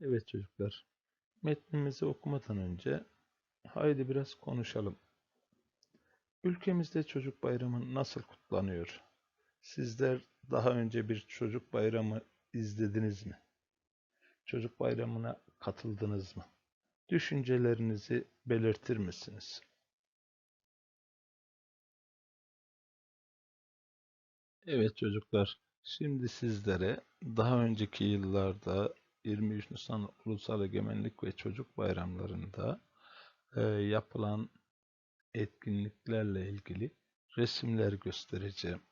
Evet çocuklar, metnimizi okumadan önce haydi biraz konuşalım. Ülkemizde çocuk bayramı nasıl kutlanıyor? Sizler daha önce bir çocuk bayramı izlediniz mi? Çocuk bayramına katıldınız mı? Düşüncelerinizi belirtir misiniz? Evet çocuklar, şimdi sizlere daha önceki yıllarda 23 Nisan Ulusal Egemenlik ve Çocuk Bayramlarında e, yapılan etkinliklerle ilgili resimler göstereceğim.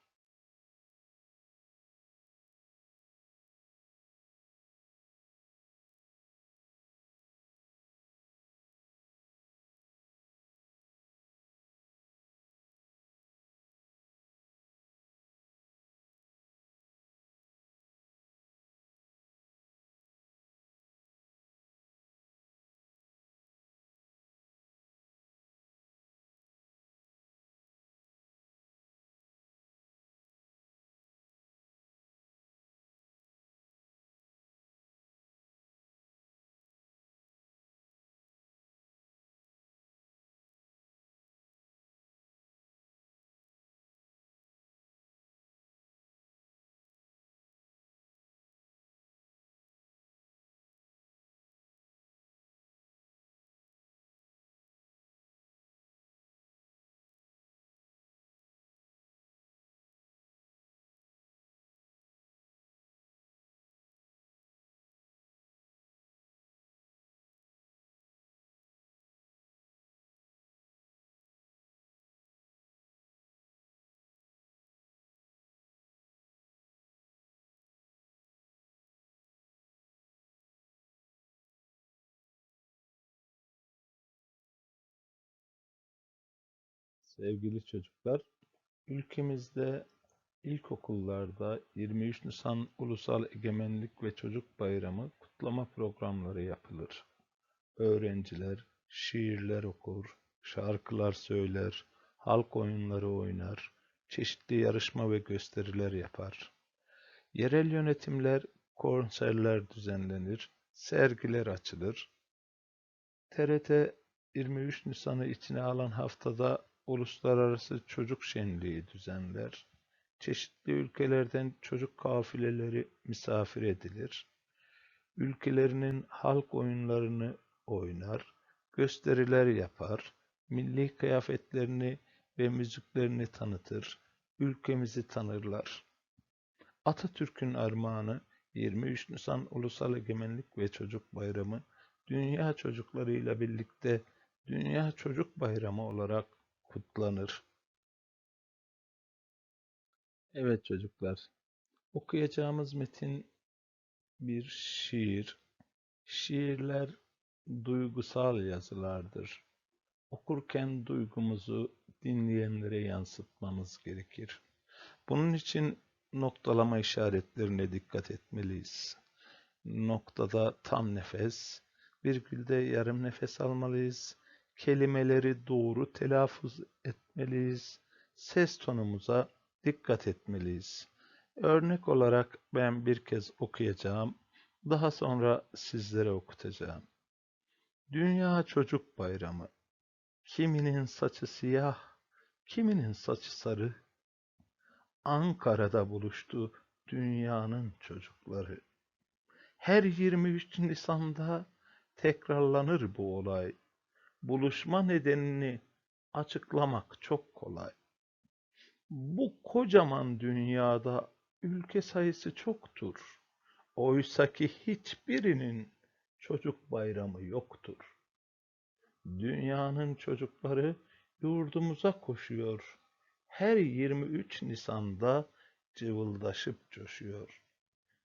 Sevgili çocuklar, ülkemizde ilkokullarda 23 Nisan Ulusal Egemenlik ve Çocuk Bayramı kutlama programları yapılır. Öğrenciler şiirler okur, şarkılar söyler, halk oyunları oynar, çeşitli yarışma ve gösteriler yapar. Yerel yönetimler konserler düzenlenir, sergiler açılır. TRT 23 Nisan'ı içine alan haftada Uluslararası Çocuk Şenliği düzenler. Çeşitli ülkelerden çocuk kafileleri misafir edilir. Ülkelerinin halk oyunlarını oynar, gösteriler yapar, milli kıyafetlerini ve müziklerini tanıtır, ülkemizi tanırlar. Atatürk'ün armağanı 23 Nisan Ulusal Egemenlik ve Çocuk Bayramı dünya çocuklarıyla birlikte Dünya Çocuk Bayramı olarak kutlanır. Evet çocuklar, okuyacağımız metin bir şiir. Şiirler duygusal yazılardır. Okurken duygumuzu dinleyenlere yansıtmamız gerekir. Bunun için noktalama işaretlerine dikkat etmeliyiz. Noktada tam nefes, virgülde yarım nefes almalıyız. Kelimeleri doğru telaffuz etmeliyiz. Ses tonumuza dikkat etmeliyiz. Örnek olarak ben bir kez okuyacağım. Daha sonra sizlere okutacağım. Dünya Çocuk Bayramı. Kiminin saçı siyah, kiminin saçı sarı. Ankara'da buluştu dünyanın çocukları. Her 23 Nisan'da tekrarlanır bu olay. Buluşma nedenini açıklamak çok kolay. Bu kocaman dünyada ülke sayısı çoktur. Oysaki hiçbirinin çocuk bayramı yoktur. Dünyanın çocukları yurdumuza koşuyor. Her 23 Nisan'da cıvıldaşıp coşuyor.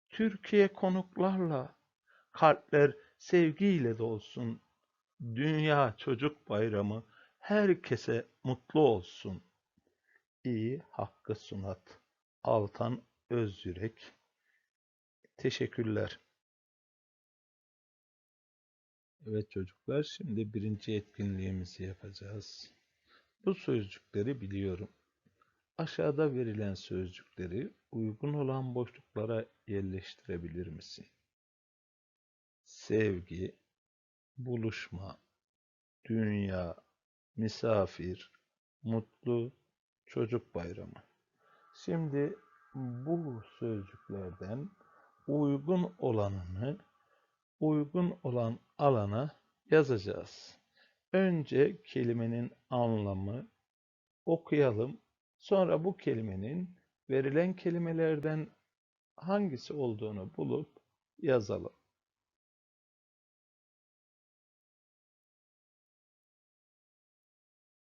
Türkiye konuklarla, kalpler sevgiyle dolsun. Dünya Çocuk Bayramı herkese mutlu olsun. İyi Hakkı Sunat Altan Özyürek Teşekkürler. Evet çocuklar, şimdi birinci etkinliğimizi yapacağız. Bu sözcükleri biliyorum. Aşağıda verilen sözcükleri uygun olan boşluklara yerleştirebilir misin? sevgi, buluşma, dünya, misafir, mutlu, çocuk bayramı. Şimdi bu sözcüklerden uygun olanını uygun olan alana yazacağız. Önce kelimenin anlamı okuyalım. Sonra bu kelimenin verilen kelimelerden hangisi olduğunu bulup yazalım.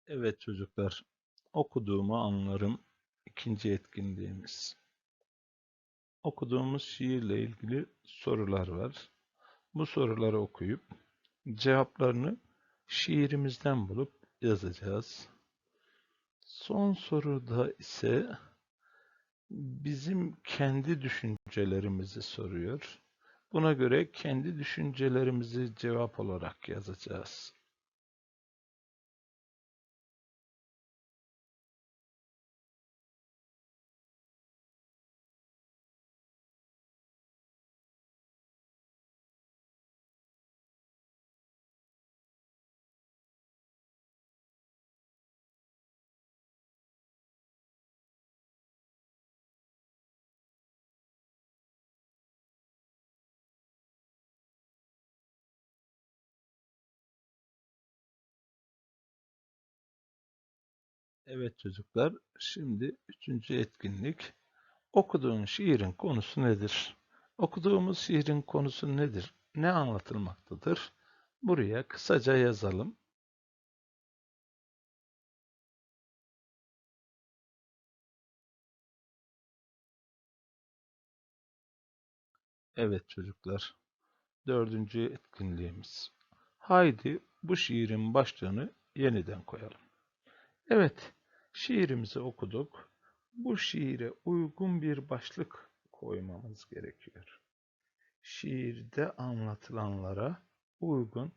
Evet çocuklar, okuduğumu anlarım ikinci etkinliğimiz. Okuduğumuz şiirle ilgili sorular var. Bu soruları okuyup cevaplarını şiirimizden bulup yazacağız. Son soruda ise bizim kendi düşüncelerimizi soruyor. Buna göre kendi düşüncelerimizi cevap olarak yazacağız. Evet çocuklar, şimdi üçüncü etkinlik. Okuduğun şiirin konusu nedir? Okuduğumuz şiirin konusu nedir? Ne anlatılmaktadır? Buraya kısaca yazalım. Evet çocuklar, dördüncü etkinliğimiz. Haydi bu şiirin başlığını yeniden koyalım. Evet, şiirimizi okuduk. Bu şiire uygun bir başlık koymamız gerekiyor. Şiirde anlatılanlara uygun.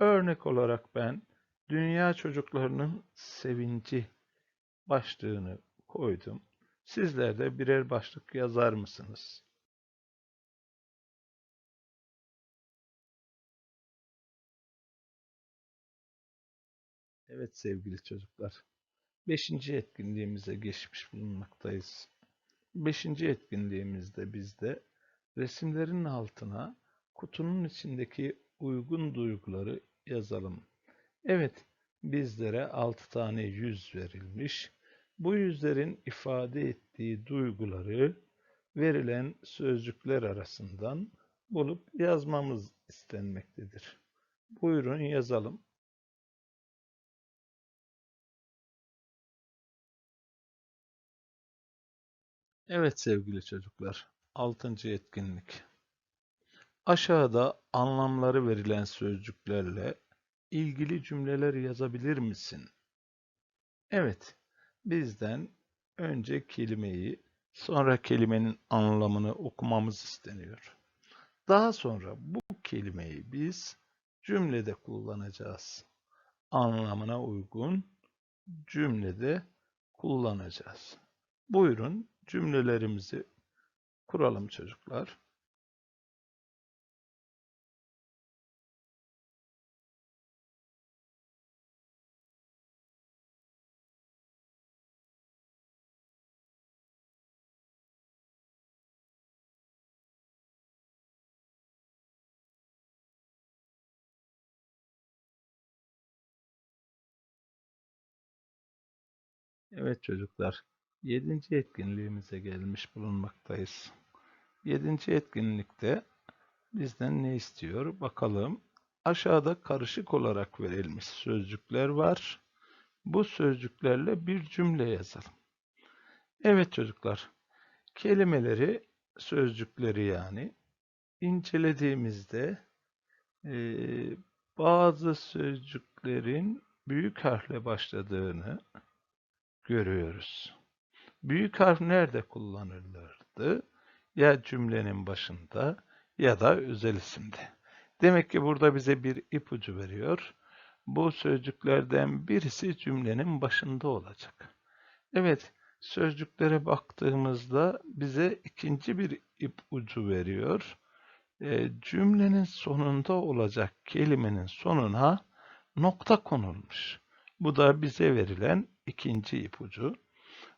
Örnek olarak ben Dünya Çocuklarının Sevinci başlığını koydum. Sizler de birer başlık yazar mısınız? Evet sevgili çocuklar. Beşinci etkinliğimize geçmiş bulunmaktayız. Beşinci etkinliğimizde bizde resimlerin altına kutunun içindeki uygun duyguları yazalım. Evet, bizlere altı tane yüz verilmiş. Bu yüzlerin ifade ettiği duyguları verilen sözcükler arasından bulup yazmamız istenmektedir. Buyurun yazalım. Evet sevgili çocuklar, altıncı etkinlik. Aşağıda anlamları verilen sözcüklerle ilgili cümleler yazabilir misin? Evet, bizden önce kelimeyi, sonra kelimenin anlamını okumamız isteniyor. Daha sonra bu kelimeyi biz cümlede kullanacağız. Anlamına uygun cümlede kullanacağız. Buyurun cümlelerimizi kuralım çocuklar. Evet çocuklar, yedinci etkinliğimize gelmiş bulunmaktayız. Yedinci etkinlikte bizden ne istiyor? Bakalım. Aşağıda karışık olarak verilmiş sözcükler var. Bu sözcüklerle bir cümle yazalım. Evet çocuklar, kelimeleri, sözcükleri yani incelediğimizde e, bazı sözcüklerin büyük harfle başladığını görüyoruz. Büyük harf nerede kullanılırdı? Ya cümlenin başında ya da özel isimde. Demek ki burada bize bir ipucu veriyor. Bu sözcüklerden birisi cümlenin başında olacak. Evet, sözcüklere baktığımızda bize ikinci bir ipucu veriyor. e, cümlenin sonunda olacak kelimenin sonuna nokta konulmuş. Bu da bize verilen ikinci ipucu.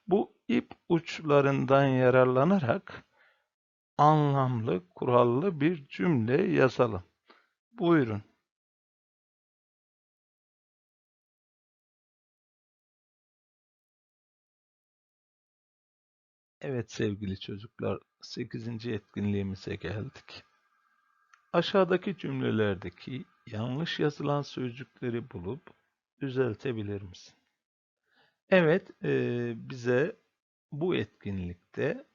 Bu ip uçlarından yararlanarak anlamlı, kurallı bir cümle yazalım. Buyurun. Evet sevgili çocuklar, 8. etkinliğimize geldik. Aşağıdaki cümlelerdeki yanlış yazılan sözcükleri bulup düzeltebilir misin? Evet, e, bize bu etkinlikte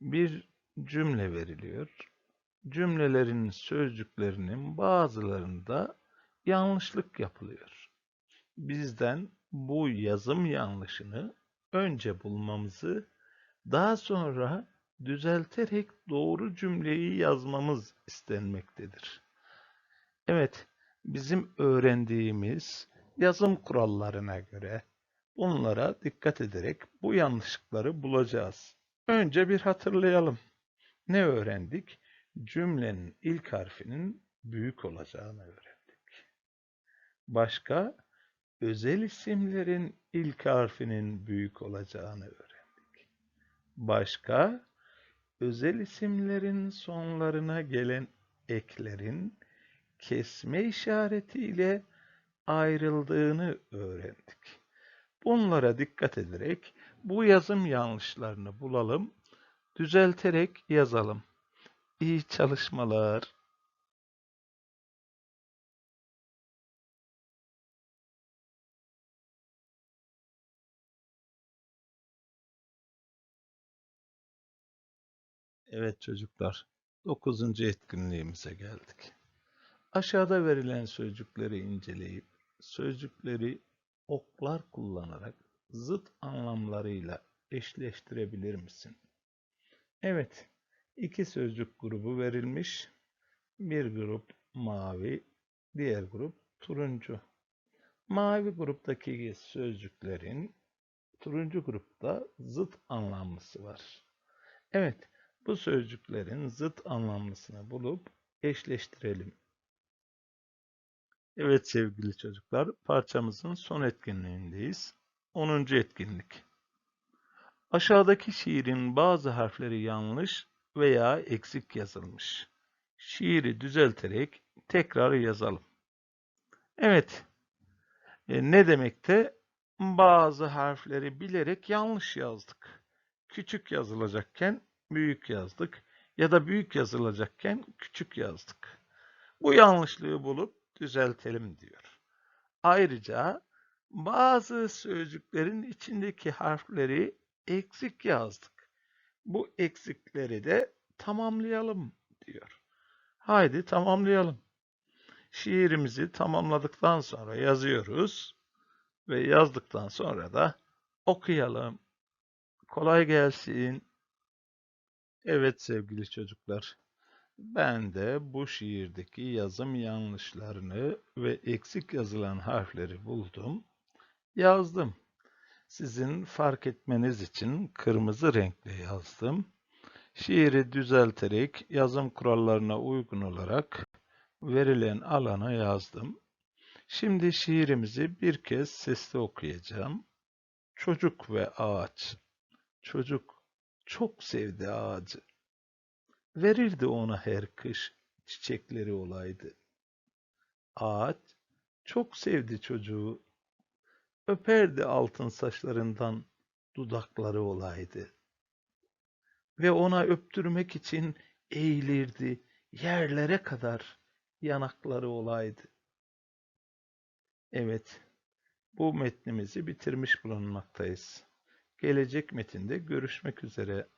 bir cümle veriliyor. Cümlelerin sözcüklerinin bazılarında yanlışlık yapılıyor. Bizden bu yazım yanlışını önce bulmamızı, daha sonra düzelterek doğru cümleyi yazmamız istenmektedir. Evet, bizim öğrendiğimiz yazım kurallarına göre bunlara dikkat ederek bu yanlışlıkları bulacağız. Önce bir hatırlayalım. Ne öğrendik? Cümlenin ilk harfinin büyük olacağını öğrendik. Başka? Özel isimlerin ilk harfinin büyük olacağını öğrendik. Başka? Özel isimlerin sonlarına gelen eklerin kesme işaretiyle ayrıldığını öğrendik. Bunlara dikkat ederek bu yazım yanlışlarını bulalım, düzelterek yazalım. İyi çalışmalar. Evet çocuklar, 9. etkinliğimize geldik. Aşağıda verilen sözcükleri inceleyip sözcükleri oklar kullanarak zıt anlamlarıyla eşleştirebilir misin? Evet, iki sözcük grubu verilmiş. Bir grup mavi, diğer grup turuncu. Mavi gruptaki sözcüklerin turuncu grupta zıt anlamlısı var. Evet, bu sözcüklerin zıt anlamlısını bulup eşleştirelim. Evet sevgili çocuklar, parçamızın son etkinliğindeyiz. 10. etkinlik. Aşağıdaki şiirin bazı harfleri yanlış veya eksik yazılmış. Şiiri düzelterek tekrar yazalım. Evet, e, ne demekte? Bazı harfleri bilerek yanlış yazdık. Küçük yazılacakken büyük yazdık ya da büyük yazılacakken küçük yazdık. Bu yanlışlığı bulup düzeltelim diyor. Ayrıca bazı sözcüklerin içindeki harfleri eksik yazdık. Bu eksikleri de tamamlayalım diyor. Haydi tamamlayalım. Şiirimizi tamamladıktan sonra yazıyoruz ve yazdıktan sonra da okuyalım. Kolay gelsin. Evet sevgili çocuklar. Ben de bu şiirdeki yazım yanlışlarını ve eksik yazılan harfleri buldum, yazdım. Sizin fark etmeniz için kırmızı renkle yazdım. Şiiri düzelterek yazım kurallarına uygun olarak verilen alana yazdım. Şimdi şiirimizi bir kez sesli okuyacağım. Çocuk ve ağaç. Çocuk çok sevdi ağacı. Verirdi ona her kış çiçekleri olaydı. Ağaç çok sevdi çocuğu. Öperdi altın saçlarından dudakları olaydı. Ve ona öptürmek için eğilirdi yerlere kadar yanakları olaydı. Evet, bu metnimizi bitirmiş bulunmaktayız. Gelecek metinde görüşmek üzere.